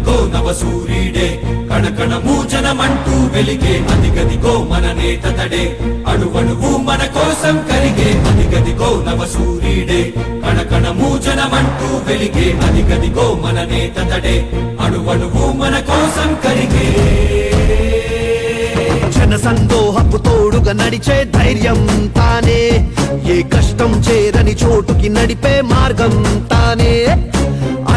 అదిగదిగో నవ సూర్యుడే కణకణ మూజనమంటూ వెలిగే. అదిగదిగో మన నేత తడే. అణువణువు మన కోసం కలిగే అదిగదిగో నవ సూర్యుడే కణకణ వెలిగే. అదిగదిగో మన నేత తడే. అణువణువు మన కోసం కలిగే జన సందోహపు తోడుగా నడిచే ధైర్యం తానే. ఏ కష్టం చేరని చోటుకి నడిపే మార్గం తానే.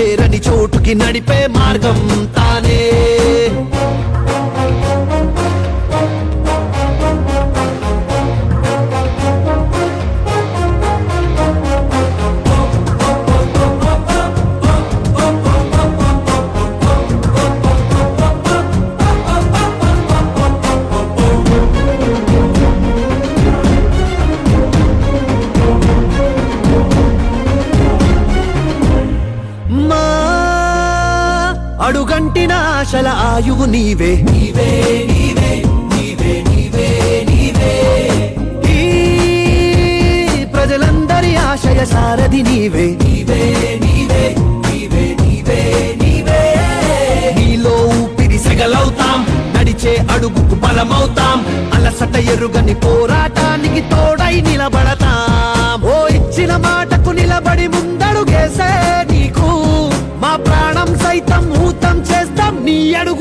చేరని చోటుకి నడిపే మార్గం తానే. baby.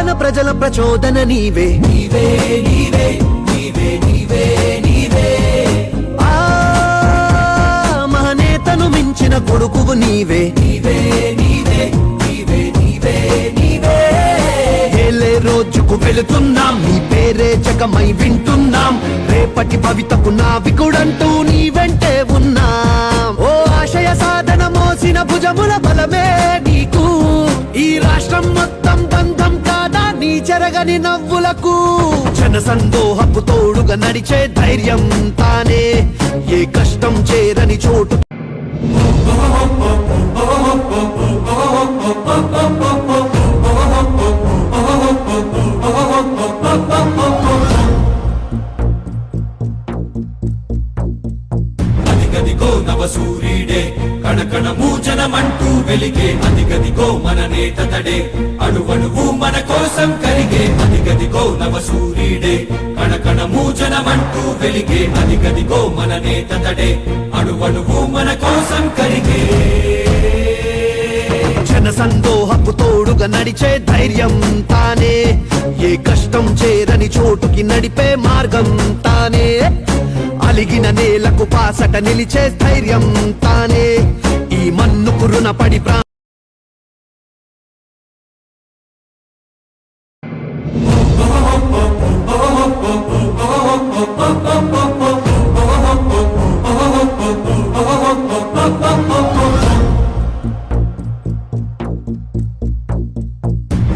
పరిపాలన ప్రజల ప్రచోదన నీవే. నీవే నీవే నీవే నీవే నీవే. ఆ మహనేతను మించిన కొడుకువు నీవే. నీవే నీవే నీవే నీవే నీవే. ఏలే రోజుకు వెళుతున్నాం నీ పేరే జగమై వింటున్నాం. రేపటి భవితకు నావికుడంటూ నీ వెంటే ఉన్నాం. ఓ ఆశయ సాధన మోసిన భుజముల బలమే నీకు. ఈ రాష్ట్రం చెరగని నవ్వులకు జన సందోహపు తోడుగా నడిచే ధైర్యం తానే. ఏ కష్టం చేరని చోటు అదిగో నవ సూర్యుడే కణకణ మూజనమంటూ వెలిగే అదిగదిగో మన నేత తడే. అణువణువు మన కోసం కలిగే అదిగదిగో నవ సూర్యుడే కణకణ మూజనమంటూ వెలిగే అదిగదిగో మన నేత తడే. అణువణువు మన కోసం కలిగే. జన సందోహపు తోడుగా నడిచే ధైర్యం తానే. ఏ కష్టం చేరని చోటుకి నడిపే మార్గం తానే. అలిగిన నేలకు పాసట నిలిచే ధైర్యం తానే. ఈ మన్నుకు రుణపడి ప్రా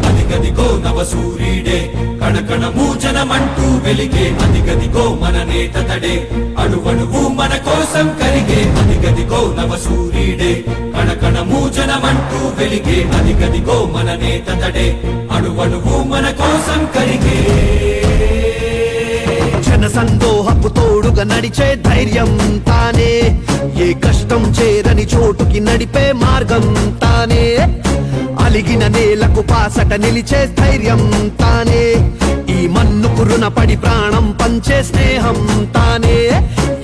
అదిగదిగో నవ సూర్యుడే కణకణ మూజనమంటూ వెలిగే అదిగదిగో మన నేత తడే. అణువణువు మన కోసం కలిగే అదిగదిగో నవ సూర్యుడే కణకణ మూజనమంటూ వెలిగే అదిగదిగో మన నేత తడే. అణువణువు మన కోసం కలిగే. జన సందోహపు తోడుగా నడిచే ధైర్యం తానే. ఏ కష్టం చేరని చోటుకి నడిపే మార్గం తానే. అలిగిన నేలకు పాసట నిలిచే ధైర్యం తానే. మన్నుకు రుణపడి ప్రాణం పంచే స్నేహం తానే.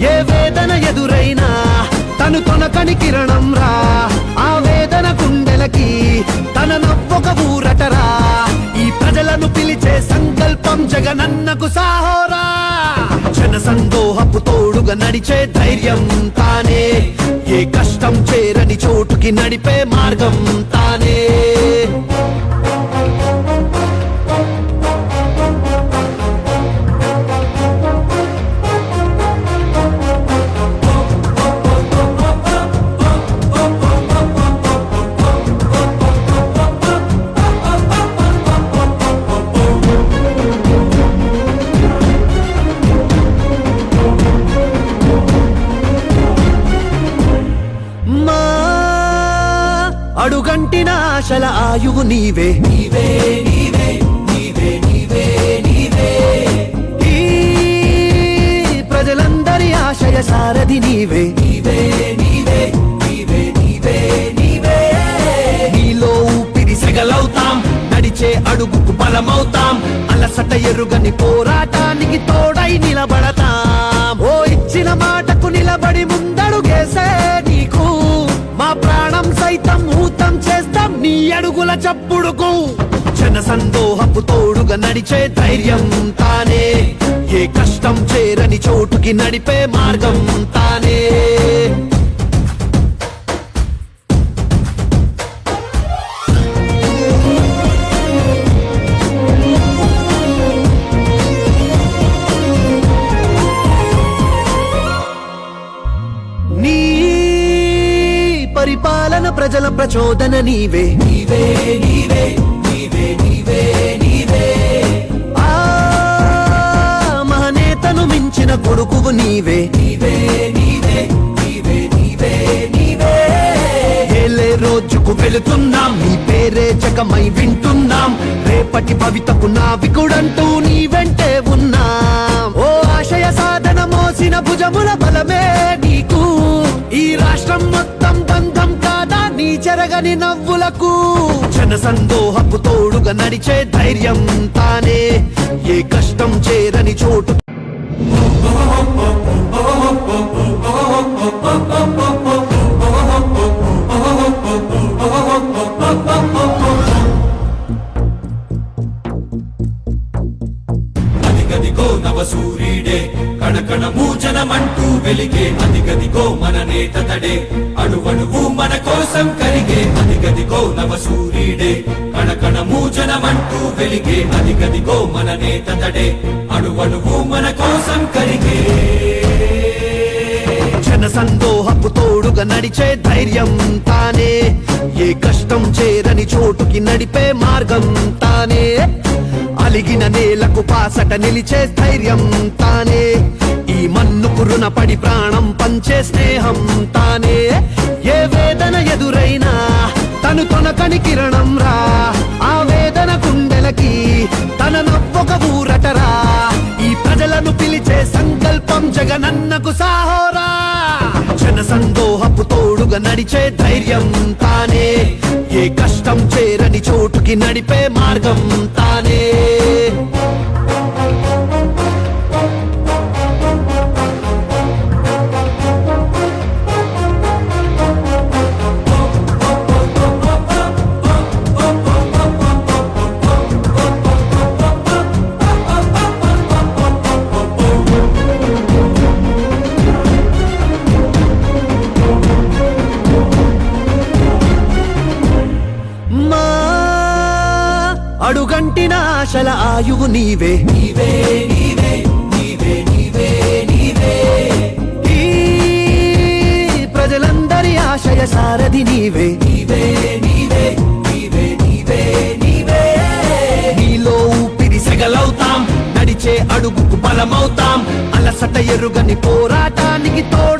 ఏ వేదన ఎదురైనా తను తొనకని కిరణం రా. ఆ వేదన గుండెలకి తన నవ్వొక ఊరటరా ఈ ప్రజలను పిలిచే సంకల్పం జగనన్నకు సాహోరా. జన జన సందోహపు తోడుగా నడిచే ధైర్యం తానే. ఏ కష్టం చేరని చోటుకి నడిపే మార్గం తానే. నీవే. నీవే నీవే నీవే నీవే నీవే ప్రజలందరి ఆశయ సారథి నీవే. నీవే నీవే నీవే నీవే నీవే నీలో ఊపిరి సెగలవుతాం నడిచే అడుగుకు బలమవుతాం అలసట ఎరుగని పోరాటానికి తోడై నిలబడతాం. ఓ ఇచ్చిన మాటకు నిలబడి ముందడుగేసే ప్రాణం సైతం ఊతం చేస్తాం. నీ అడుగుల చప్పుడుకు జన సందోహపు తోడుగా నడిచే ధైర్యం తానే. ఏ కష్టం చేరని చోటుకి నడిపే మార్గం తానే. ప్రచోదన నీవే. నీవే నీవే నీవే నీవే నీవే ఆ మహనేతను మించిన కొడుకువు నీవే. నీవే నీవే నీవే నీవే నీవే ఏలే రోజుకు వెళుతున్నాం నీ పేరే జగమై వింటున్నాం. రేపటి భవితకు నావికుడంటూ నీ వెంటే ఉన్నాం. ఓ ఆశయ సాధన మోసిన భుజముల బలమే నీకు. ఈ రాష్ట్రం మొత్తం కాదా నీ నవ్వులకు జన సందోహపు తోడుగా నడిచే ధైర్యం తానే. ఏ కష్టం చేరని చోటు మనమంటూ వెలిగే అదిగదిగో మన నేత తడే. అణువణువు మన కోసం కలిగే అదిగదిగో నవ సూర్యుడే కణకణము జనమంటూ వెలిగే అదిగదిగో మన నేత తడే. అణువణువు మన కోసం కలిగే జన సందోహపు తోడుగా నడిచే ధైర్యం తానే. ఏ కష్టం చేరని చోటుకి నడిపే మార్గం తానే. అలిగిన నేలకు పాసట నిలిచే ధైర్యం తానే. మన్ను మన్నుకు రుణపడి ప్రాణం పంచే స్నేహం తానే. ఏ వేదన ఎదురైనా తను తొనకని కిరణం రా. ఆ వేదన కుండెలకి తన నవ్వొక ఊరటరా ఈ ప్రజలను పిలిచే సంకల్పం జగనన్నకు సాహోరా. జన సందోహపు తోడుగా నడిచే ధైర్యం తానే. ఏ కష్టం చేరని చోటుకి నడిపే మార్గం తానే. ఆయువు నీవే. నీవే నీవే నీవే నీవే నీవే. ఈ ప్రజలందరి ఆశయ సారథి నీవే. నీవే నీవే నీవే నీవే నీవే. నీలో ఊపిరి సెగలవుతాం నడిచే అడుగుకు బలమవుతాం అలసట ఎరుగని పోరాటానికి నిలబడతాం